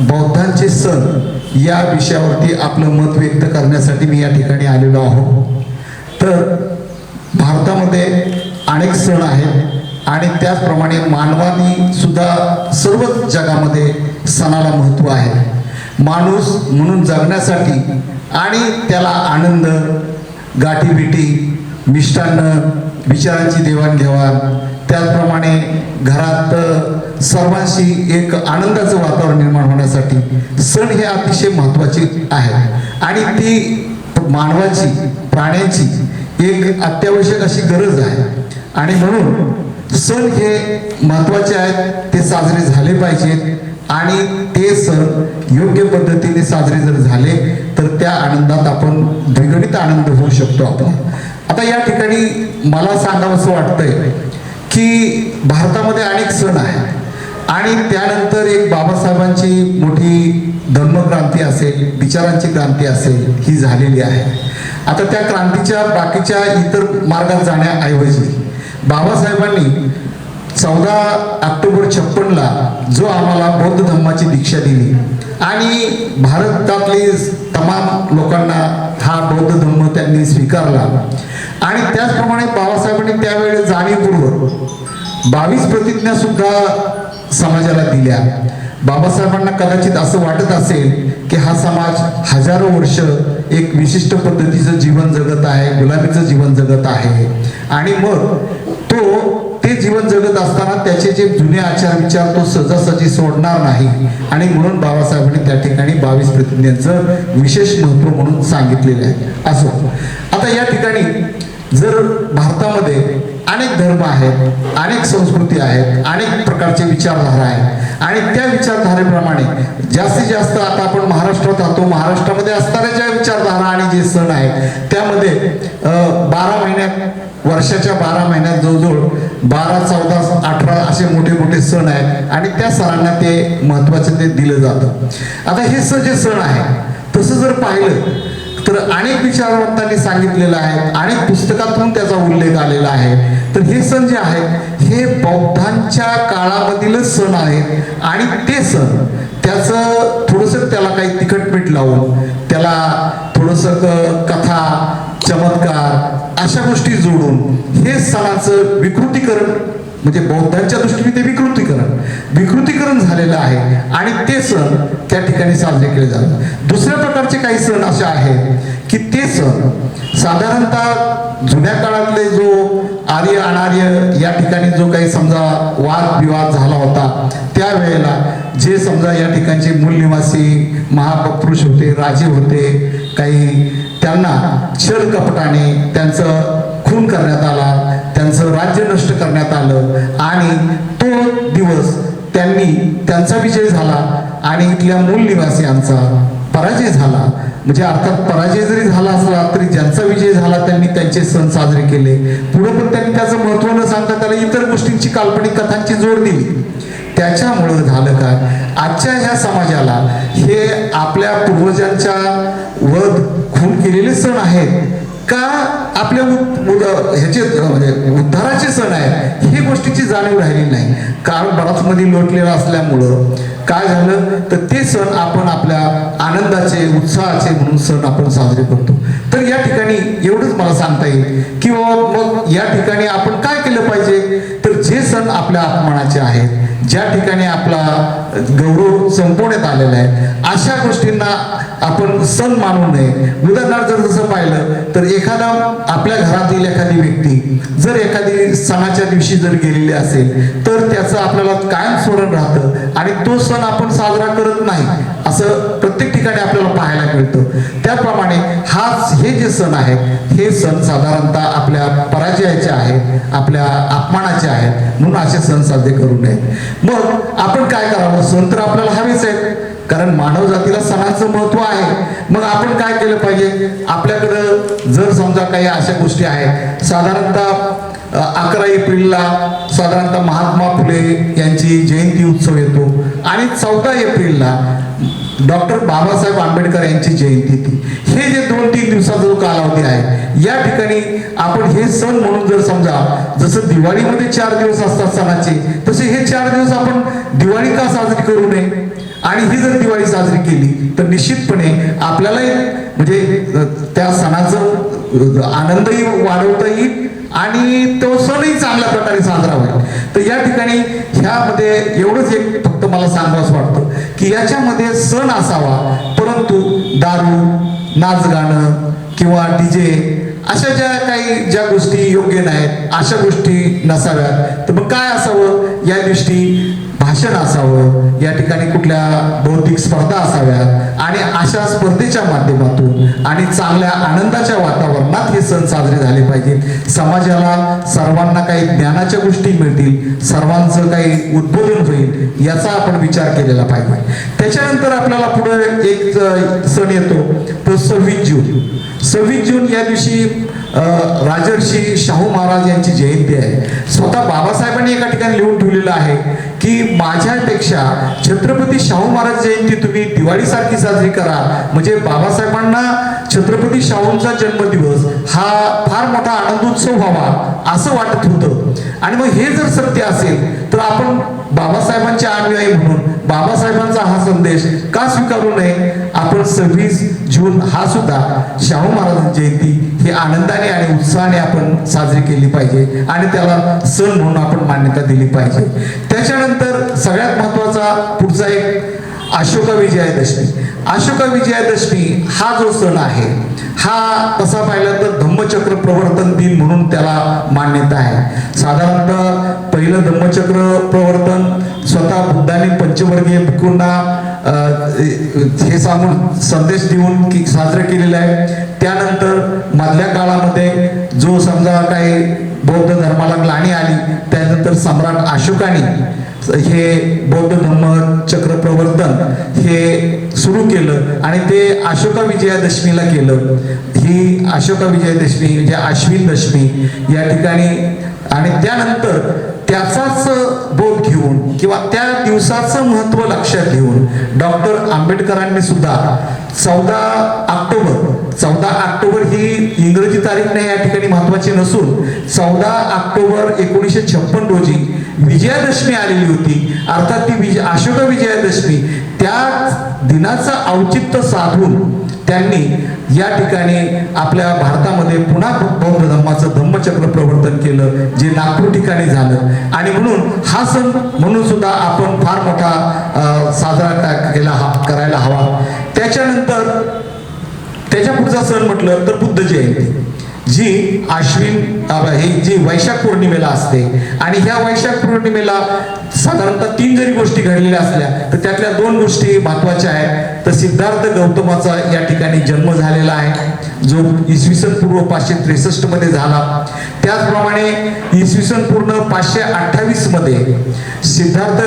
बौद्धांचे सण या विषयावरती आपलं मत व्यक्त करण्यासाठी मी या ठिकाणी आलेलो आहो. तर भारतामध्ये अनेक सण आहेत आणि त्याचप्रमाणे मानवानी सुद्धा सर्वच जगामध्ये सणाला महत्त्व आहे. माणूस म्हणून जगण्यासाठी आणि त्याला आनंद गाठीबिटी मिष्टान्न विचारांची देवाणघेवाण त्याचप्रमाणे घरात सर्वांशी एक आनंदाचं वातावरण निर्माण होण्यासाठी सण हे अतिशय महत्त्वाचे आहेत. आणि ती मानवाची प्राण्यांची एक अत्यावश्यक अशी गरज आहे. आणि म्हणून सण हे महत्त्वाचे आहेत ते साजरे झाले पाहिजेत. आणि ते सण योग्य पद्धतीने साजरे जर झाले तर त्या आनंदात आपण द्विगणित आनंद होऊ शकतो आपण आता या ठिकाणी मला सांगावंसं वाटतंय की भारतामध्ये अनेक सण आहेत. आणि त्यानंतर एक बाबासाहेबांची मोठी धर्मक्रांती असेल विचारांची क्रांती असेल ही झालेली आहे. आता त्या क्रांतीच्या बाकीच्या इतर मार्गात जाण्याऐवजी बाबासाहेबांनी चौदा ऑक्टोबर छप्पनला जो आम्हाला बौद्ध धर्माची दीक्षा दिली आणि भारतातली तमाम लोकांना हा बौद्ध धर्म त्यांनी स्वीकारला आणि त्याचप्रमाणे बाबासाहेबांनी त्यावेळेस जाणीवपूर्वक बावीस प्रतिज्ञा सुद्धा समाजाला दिल्या. बाबासाहेबांना कदाचित असं वाटत असेल की हा समाज हजारो वर्ष एक विशिष्ट पद्धतीचं जीवन जगत आहे गुलाबीचं जीवन जगत आहे. आणि मग तो ते जीवन जगत असताना त्याचे जे जुने आचार विचार तो सहजासहजी सोडणार नाही. आणि म्हणून बाबासाहेबांनी त्या ठिकाणी बावीस प्रतिज्ञांचं विशेष महत्त्व म्हणून सांगितलेलं आहे. असो. आता या ठिकाणी जर भारतामध्ये अनेक धर्म आहेत अनेक संस्कृती आहेत अनेक प्रकारचे विचारधारा आहेत आणि त्या विचारधारेप्रमाणे जास्तीत जास्त आता आपण महाराष्ट्रात राहतो महाराष्ट्रामध्ये असणाऱ्या ज्या विचारधारा आणि जे सण आहेत त्यामध्ये बारा महिन्यात वर्षाच्या बारा महिन्यात जवळजवळ बारा चौदा अठरा असे मोठे मोठे सण आहेत आणि त्या सणांना ते महत्त्वाचे ते दिलं जातं. आता हे स जे सण आहे तसं जर पाहिलं तर अनेक विचारवंतांनी सांगितलेलं आहे अनेक पुस्तकातून त्याचा उल्लेख आलेला आहे. तर हे सण जे आहेत हे बौद्धांच्या काळामधीलच सण आहेत आणि ते सण त्याचं थोडंसं त्याला काही तिखट मीठ लावून त्याला थोडंसं कथा चमत्कार अशा गोष्टी जोडून हे सणाचं विकृतीकरण म्हणजे बौद्धांच्या दृष्टीने ते विकृतीकरण विकृतीकरण झालेलं आहे. आणि ते सण त्या ठिकाणी साजरे केले जातात. दुसऱ्या प्रकारचे काही सण असे आहेत की ते सण साधारणतः जुन्या काळातले जो आर्य अनार्य या ठिकाणी जो काही समजा वाद विवाद झाला होता त्यावेळेला जे समजा या ठिकाणचे मूलनिवासी महापुरुष होते राजे होते काही त्यांना छळ कपटाने त्यांचं खून करण्यात आला. त्यांचं राज्य नष्ट करण्यात आलं आणि तो दिवस त्यांनी त्यांचा विजय झाला आणि इथल्या मूल निवासियांचा पराजय झाला. म्हणजे अर्थात पराजय जरी झाला असला तरी ज्यांचा विजय झाला त्यांनी त्यांचे सण साजरे केले. पुढे पण त्यांनी त्याचं महत्त्व न सांगता त्याला इतर गोष्टींची काल्पनिक कथांची जोड दिली. त्याच्यामुळं झालं काय? आजच्या ह्या समाजाला हे आपल्या पूर्वजांच्या वध खून केलेले सण आहेत. का आपल्या ह्याचे म्हणजे उद्धाराचे सण आहे ही गोष्टीची जाणीव राहिली नाही. कारण बराच मध्ये लोटलेला असल्यामुळं काय झालं? तर ते सण आपण आपल्या आनंदाचे उत्साहाचे म्हणून सण आपण साजरे करतो. तर या ठिकाणी एवढंच मला सांगता येईल की बाबा मग या ठिकाणी आपण काय केलं पाहिजे? तर आपल्या अपमानाचे आहेत. ज्या ठिकाणी आपला गौरव संपवण्यात आलेला आहे अशा गोष्टींना आपण सण मानू नये. उदाहरणार्थ जर जसं पाहिलं तर एखादा आपल्या घरातील एखादी व्यक्ती जर एखादी सणाच्या दिवशी जर गेलेली असेल तर त्याचं आपल्याला कायम स्मरण राहतं आणि तो सण आपण साजरा करत नाही असं प्रत्येक ठिकाणी आपल्याला पाहायला मिळतं. त्याप्रमाणे हाच हे जे सण आहेत हे सण साधारणतः आपल्या पराजयाचे आहेत आपल्या अपमानाचे आहेत म्हणून असे सण साजरे करू नये. मग आपण काय करावं? सण तर आपल्याला हवेच आहेत. कारण मानव जातीला सणाचं महत्त्व आहे. मग आपण काय केलं पाहिजे? आपल्याकडं जर समजा काही अशा गोष्टी आहेत साधारणतः अकरा एप्रिलला साधारणतः महात्मा फुले यांची जयंती उत्सव येतो. आणि चौदा एप्रिलला डॉक्टर बाबासाहेब आंबेडकर यांची जयंती ती हे जे दोन तीन दिवसाचा जो कालावधी आहे या ठिकाणी आपण हे सण म्हणून जर समजा जसं दिवाळीमध्ये चार दिवस असतात सणाचे तसे हे चार दिवस आपण दिवाळी का साजरी करू नये? आणि ही जर दिवाळी साजरी केली तर निश्चितपणे आपल्यालाही म्हणजे त्या सणाचं आनंदही वाढवता येईल आणि तो सणही चांगल्या प्रकारे साजरा होईल तर या ठिकाणी ह्यामध्ये एवढंच एक फक्त मला सांगावंच वाटतं की याच्यामध्ये सण असावा परंतु दारू नाच गाणं किंवा डीजे अशा ज्या काही ज्या गोष्टी योग्य नाहीत अशा गोष्टी नसाव्यात. तर मग काय असावं? या दिवशी भाषण असावं या ठिकाणी कुठल्या बौद्धिक स्पर्धा असाव्यात आणि अशा स्पर्धेच्या माध्यमातून आणि चांगल्या आनंदाच्या वातावरणात हे सण साजरे झाले पाहिजेत. समाजाला सर्वांना काही ज्ञानाच्या गोष्टी मिळतील सर्वांचं काही उद्बोधन होईल याचा आपण विचार केलेला पाहिजे. त्याच्यानंतर आपल्याला पुढे एक सण येतो तो सव्वीस जून. सव्वीस जून या दिवशी राजर्षी शाहू महाराज यांची जयंती आहे. स्वतः बाबासाहेबांनी एका ठिकाणी लिहून ठेवलेलं आहे की माझ्यापेक्षा छत्रपती शाहू महाराज जयंती तुम्ही दिवाळीसारखी साजरी करा. म्हणजे बाबासाहेबांना छत्रपती शाहूंचा जन्मदिवस हा फार मोठा आनंदोत्सव व्हावा असं वाटत होतं. आणि मग हे जर सत्य असेल तर आपण बाबासाहेबांचे अनुयायी म्हणून बाबासाहेबांचा हा संदेश का स्वीकारू नये? आपण सव्वीस जून हा सुद्धा शाहू महाराज जयंती ही आनंदाने आणि उत्साहाने आपण साजरी केली पाहिजे आणि त्याला सण म्हणून आपण मान्यता दिली पाहिजे. त्याच्यानंतर सगळ्यात महत्त्वाचा पुढचा एक अशोका विजयादशमी. अशोका विजयादशमी हा जो सण आहे हा तसा पाहिला तर धम्मचक्र प्रवर्तन दिन म्हणून त्याला मान्यता आहे. साधारणतः पहिलं धम्मचक्र प्रवर्तन स्वतः बुद्धाने पंचवर्गीय भिक्खूंना हे सांगून संदेश देऊन की साजरं केलेलं आहे. त्यानंतर मधल्या काळामध्ये जो समजा काही बौद्ध धर्माला ग्लानी आली त्यानंतर सम्राट अशोकाने हे बौद्ध धर्म चक्र प्रवर्तन हे सुरू केलं आणि ते अशोका विजयादशमीला केलं. ही अशोका विजयादशमी म्हणजे अश्विन दशमी या ठिकाणी आणि त्यानंतर त्याचाच बोध घेऊन किंवा त्या दिवसाचं महत्त्व लक्षात घेऊन डॉक्टर आंबेडकरांनी सुद्धा चौदा ऑक्टोबर चौदा ऑक्टोबर ही इंग्रजी तारीख नाही या ठिकाणी महत्वाची नसून चौदा ऑक्टोबर एकोणीसशे छप्पन रोजी विजयादशमी आलेली होती. अर्थात ती विजय अशोक विजयादशमी त्या दिनाचं औचित्य साधून त्यांनी या ठिकाणी आपल्या भारतामध्ये पुन्हा बौद्ध धम्माचं धम्मचक्र प्रवर्तन केलं जे नागपूर ठिकाणी झालं. आणि म्हणून हा सण म्हणून सुद्धा आपण फार मोठा साजरा केला हा करायला हवा. त्याच्यानंतर त्याच्या पुढचा सण म्हटलं तर बुद्ध जयंती. जी आश्विन ही जी वैशाख पौर्णिमेला असते आणि ह्या वैशाख पौर्णिमेला साधारणतः तीन जरी गोष्टी घडलेल्या असल्या तर त्यातल्या दोन गोष्टी महत्त्वाच्या आहेत. तर सिद्धार्थ गौतमाचा या ठिकाणी जन्म झालेला आहे जो इसवी सन पूर्व पाचशे त्रेसष्टमध्ये झाला. त्याचप्रमाणे इसवी सन पूर्ण पाचशे अठ्ठावीसमध्ये सिद्धार्थ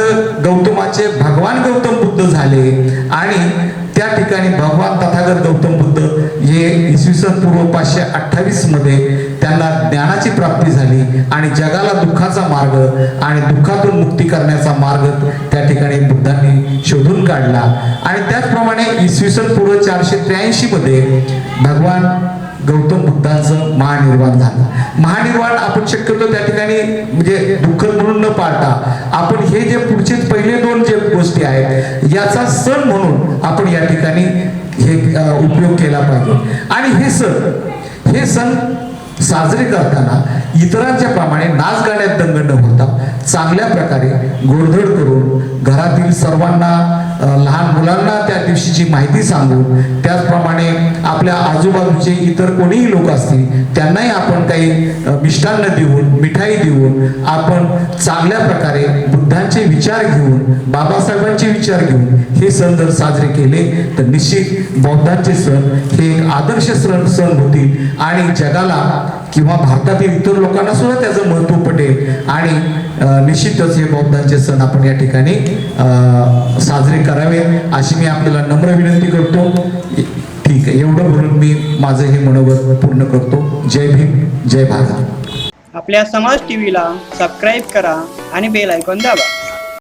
गौतमाचे भगवान गौतम बुद्ध झाले आणि त्या ठिकाणी भगवान तथागत गौतम बुद्ध हे इसवी सन पूर्व पाचशे अठ्ठावीसमध्ये त्यांना ज्ञानाची प्राप्ती झाली आणि जगाला दुःखाचा मार्ग आणि दुःखातून मुक्ती करण्याचा मार्ग त्या ठिकाणी बुद्धांनी शोधून काढला. आणि त्याचप्रमाणे इसवी सन पूर्व चारशे त्र्याऐंशी मध्ये भगवान गौतम बुद्धांचं महानिर्वाण झालं. महानिर्वाण आपण शक्यतो त्या ठिकाणी म्हणजे दुःख म्हणून न पाळता आपण हे जे पुढचे पहिले दोन जे गोष्टी आहेत याचा सण म्हणून आपण या ठिकाणी हे उपयोग केला पाहिजे. आणि हे सण हे सण साजरे करताना इतरांच्या प्रमाणे नाच गाण्यात दंग न होता चांगल्या प्रकारे गोडधोड करून घरातील सर्वांना लहान मुलांना त्या दिवशीची माहिती सांगून त्याचप्रमाणे आपल्या आजूबाजूचे इतर कोणीही लोक असतील त्यांनाही आपण काही मिष्टान्न देऊन मिठाई देऊन आपण चांगल्या प्रकारे बुद्धांचे विचार घेऊन बाबासाहेबांचे विचार घेऊन हे सण जर साजरे केले तर निश्चित बौद्धांचे सण हे एक आदर्श सण सण होतील. आणि जगाला किंवा भारतातील इतर लोकांना सुद्धा त्याचं महत्त्व आणि निश्चितच हे बौद्धांचे सण आपण या ठिकाणी साजरे करावे. अशी मी आपल्याला नम्र विनंती करतो. ठीक आहे एवढं बोलून मी माझं हे मनोगत पूर्ण करतो. जय भीम जय भारत. आपल्या समाज टीव्हीला सबस्क्राईब करा आणि बेल ऐकून दाबा.